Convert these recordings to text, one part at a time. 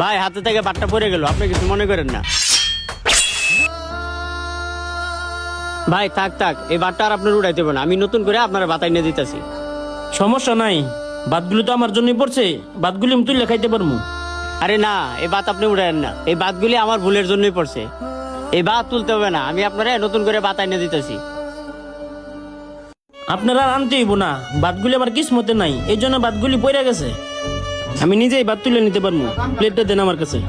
ভাই হাতে থেকে বাটটা পড়ে গেল। আপনি কিছু মনে করেন না। ভাই থাক থাক এই বাটটা আর আপনার উড়াইতে হবে না। আমি নতুন করে আপনার বাতাই নিয়ে দিতেছি। সমস্যা নাই। ভাতগুলি তো আমার জন্যই পড়ছে। ভাতগুলি আমি তুলে খাইতে পারব আরে না এই বাত আপনি উড়াইন না। এই বাতগুলি আমার ভুলের জন্যই পড়ছে। এই বাত তুলতে হবে না। আমি আপনারা নতুন করে বাতাই নিয়ে দিতেছি। আপনারা আনতে হইব না। ভাতগুলি আমার কিসমতে নাই। এই জন্য ভাতগুলি পড়ে গেছে। আমি নিজেই ভাত তুলে নিতে পারব। প্লেটটা দেন আমার কাছে।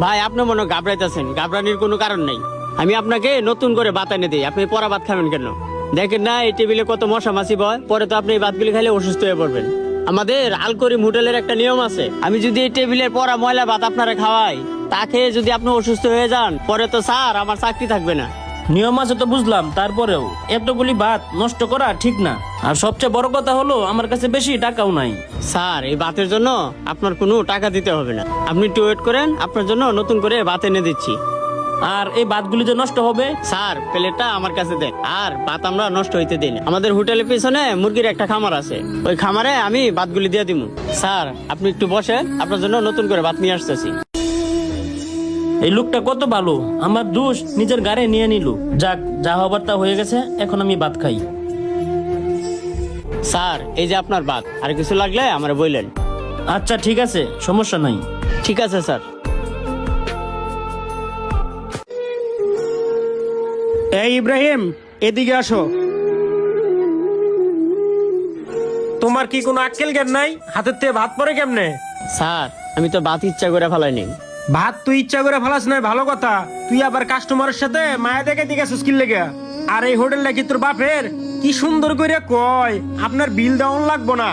ভাই, আপনি মনে ঘাবড়াইতেছেন। ঘাবড়ানির কোনো কারণ নাই। আমি আপনাকে নতুন করে ভাত এনে দিই। আপনি পরা ভাত খাবেন কেন? দেখেন না, এই টেবিলে কত মশা মাছি বয়। পরে তো আপনি এই ভাতগুলি খাইলে অসুস্থ হয়ে পড়বেন। আমাদের আলকরিম হোটেলের একটা নিয়ম আছে। আমি যদি এই টেবিলের পরা ময়লা ভাত আপনারা খাওয়াই, তা খেয়ে যদি আপনি অসুস্থ হয়ে যান, পরে তো স্যার, আমার চাকরি থাকবে না। নিয়ম আছে তো বুঝলাম তারপরেও এতগুলি ভাত নষ্ট করা ঠিক না। আর সবচেয়ে বড় কথা হলো আমার কাছে বেশি টাকাও নাই। স্যার এই ভাতের জন্য আপনার কোনো টাকা দিতে হবে না। আপনি একটু ওয়েট করেন আপনার জন্য নতুন করে ভাত এনে দিচ্ছি। আর এই ভাতগুলি যে নষ্ট হবে? স্যার প্লেটটা আমার কাছে দেন। আর ভাত আমরা নষ্ট হইতে দিই না। আমাদের হোটেলের পিছনে মুরগির একটা খামার আছে। ওই খামারে আমি ভাতগুলি দিয়ে দিব স্যার আপনি একটু বসেন আপনার জন্য নতুন করে ভাত নিয়ে আসতেছি। এই লোকটা কত ভালো। আমার দোষ নিজের গাড়ি নিয়ে নিল। যাক যা হবার তা হয়ে গেছে এখন আমি ভাত খাই। স্যার এই যে আপনার ভাত আর কিছু লাগলে আমার বললেন। আচ্ছা ঠিক আছে সমস্যা নাই। ঠিক আছে স্যার। এই ইব্রাহিম এদিকে আসো। তোমার কি কোনো আক্কেল জ্ঞান নাই? হাতের থেকে ভাত পরে কেমনে? স্যার আমি তো ভাত ইচ্ছা করে ফেলাইনি। ভাত তুই ইচ্ছা করে ফেলাস নাই, ভালো কথা। তুই আবার কাস্টমারের সাথে মায়া দেখে দিকে সুস্কিল লেগে। আর এই হোটেলটা কি তোর বাপের? কি সুন্দর করে কয়, আপনার বিল দেওয়ান লাগবো না।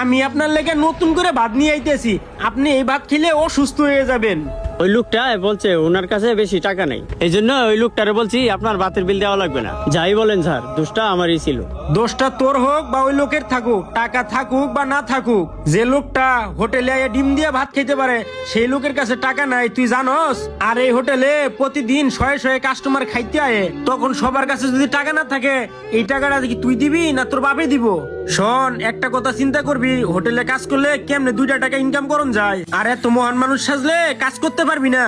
আমি আপনার লেগে নতুন করে ভাত নিয়ে আইতেছি। আপনি এই ভাত খেলে অসুস্থ হয়ে যাবেন। ওই লোকটা বলছে ওনার কাছে বেশি টাকা নেই। এই জন্য ওই লোকটারে বলছি, আপনার ভাতের বিল দেওয়া লাগবে না। যাই বলেন, স্যার, দোষটা আমারই ছিল। দোষটা তোর হোক বা ওই লোকের থাকুক, টাকা থাকুক বা না থাকুক, যে লোকটা হোটেলে ডিম দিয়ে ভাত খেতে পারে, সেই লোকের কাছে টাকা নাই, তুই জানস? আর এই হোটেলে প্রতিদিন শয়ে শয়ে কাস্টমার খাইতে আয়ে, তখন সবার কাছে যদি টাকা না থাকে, এই টাকাটা কি তুই দিবি না তোর বাপে দিব? শোন, একটা কথা চিন্তা করবি, হোটেলে কাজ করলে কেমনে দুইটা টাকা ইনকাম করন যায়? আর এত মহান মানুষ সাজলে কাজ করতে পারবি না।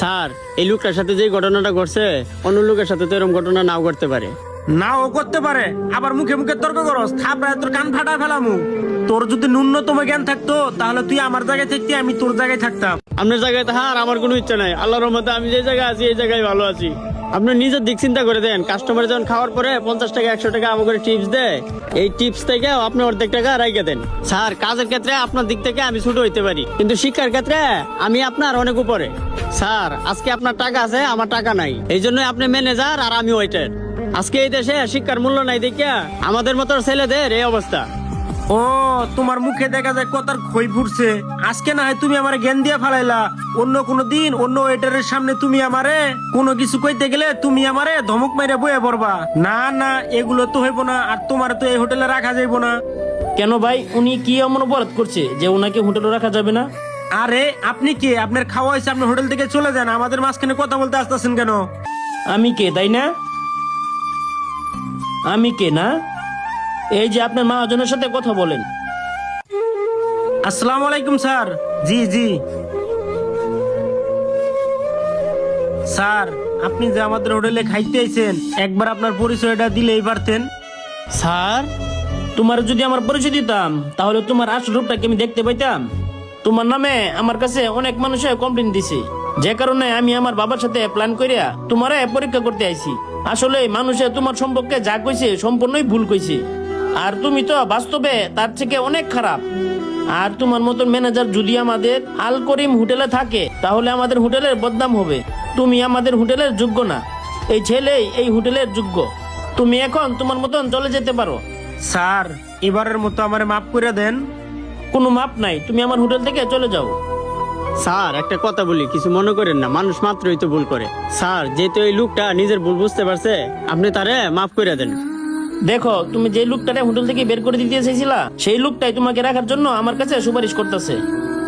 স্যার এই লোকটার সাথে যে ঘটনাটা ঘটছে অন্য লোকের সাথে তো এরকম ঘটনা নাও করতে পারে। না ও করতে পারে। আবার মুখে মুখে তর্ক করস। থাপড়ায় তোর কান ফাটা ফেলামু। তোর যদি ন্যূনতম জ্ঞান থাকতো তাহলে তুই আমার জায়গায় থাকতি আমি তোর জায়গায় থাকতাম। আপনার জায়গায় তো আর আমার কোনো ইচ্ছা নাই। আল্লাহর রহমতে আমি যে জায়গায় আছি এই জায়গায় ভালো আছি। আপনি নিজের দিক চিন্তা করে দেন। কাস্টমার যখন খাওয়ার পরে পঞ্চাশ টাকা, একশো টাকা আমাকে টিপস দেয়, এই টিপস থেকে আপনি অর্ধেক টাকা রাইকে দেন। স্যার, কাজের ক্ষেত্রে আপনার দিক থেকে আমি ছোট হইতে পারি, কিন্তু শিক্ষার ক্ষেত্রে আমি আপনার অনেক উপরে। স্যার, আজকে আপনার টাকা আছে, আমার টাকা নাই। এই জন্য আপনি ম্যানেজার আর আমি ওয়েটার আজকে এই দেশে শিক্ষার মূল্য নাই দেখিয়া আমাদের মতো ছেলেদের এই অবস্থা। ও, তোমার মুখে দেখা যায় কথার খই ফুটছে। আজকে না হয় তুমি আমার জ্ঞান দিয়ে ফালাইলা। অন্য কোনো দিন অন্য ওয়েটারের সামনে তুমি আমারে কোনো কিছু কইতে গেলে তুমি আমারে ধমক মেরে বয়ে পড়বা। না না এগুলো তো হইব না আর তোমার তো এই হোটেলে রাখা যাইব না। কেন ভাই? উনি কি এমন অপরাধ করছে যে ওনাকে হোটেলে রাখা যাবে না? আরে আপনি কে? আপনার খাওয়া হয়েছে আপনি হোটেল থেকে চলে যান আমাদের মাঝখানে কথা বলতে আসতেছেন কেন? আমি কে তাই না? আমি কে না? এই যে আপনার মহাজনের সাথে কথা বলেন। আসসালামু আলাইকুম স্যার। জি জি। স্যার, আপনি যে আমাদের হোটেলে খাইতে আইছেন, একবার আপনার পরিচয়টা দিলেই পারতেন। স্যার, তোমার যদি আমার পরিচয় দিতাম, তাহলে তোমার আসল রূপটাকে আমি দেখতে পাইতাম। তোমার নামে আমার কাছে অনেক মানুষে কমপ্লেন দিছে। যে কারণে আমি আমার বাবার সাথে প্ল্যান করিয়া তোমারে পরীক্ষা করতে আইছি। আসলে মানুষে তোমার সম্পর্কে যা কইছে সম্পূর্ণই ভুল কইছে। আর তুমি তো বাস্তবে তার থেকে অনেক খারাপ। আর তোমার মতন ম্যানেজার যদি আমাদের আল করিম হোটেলে থাকে, তাহলে আমাদের হোটেলের বদনাম হবে। তুমি আমাদের হোটেলের যোগ্য না। এই ছেলেই এই হোটেলের যোগ্য। তুমি এখন তোমার মতন চলে যেতে পারো। স্যার এবারের মতো আমার মাফ করে দেন। কোনো মাপ নাই তুমি আমার হোটেল থেকে চলে যাও। স্যার একটা কথা বলি কিছু মনে করেন না মানুষ মাত্রই তো ভুল করে। স্যার যেহেতু এই লোকটা নিজের ভুল বুঝতে পারছে আপনি তারে মাফ করে দেন। দেখো তুমি যে লোকটারে হোটেল থেকে বের করে দিতে চাইছিলা সেই লোকটাই তোমাকে রাখার জন্য আমার কাছে সুপারিশ করতেছে।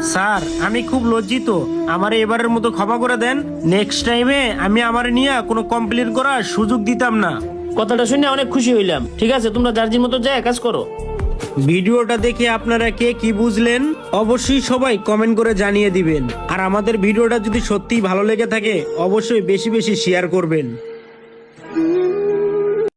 স্যার আমি খুব লজ্জিত। আমার এবারের মতো ক্ষমা করে দেন। নেক্সট টাইমে আমি আমার নিয়ে কোনো কমপ্লেন করার সুযোগ দিতাম না। কথাটা শুনে অনেক খুশি হইলাম। ঠিক আছে তোমরা যার মতো যায় কাজ করো। ভিডিওটা দেখে আপনারা কে কি বুঝলেন অবশ্যই সবাই কমেন্ট করে জানিয়ে দিবেন। আর আমাদের ভিডিওটা যদি সত্যিই ভালো লেগে থাকে অবশ্যই বেশি বেশি শেয়ার করবেন।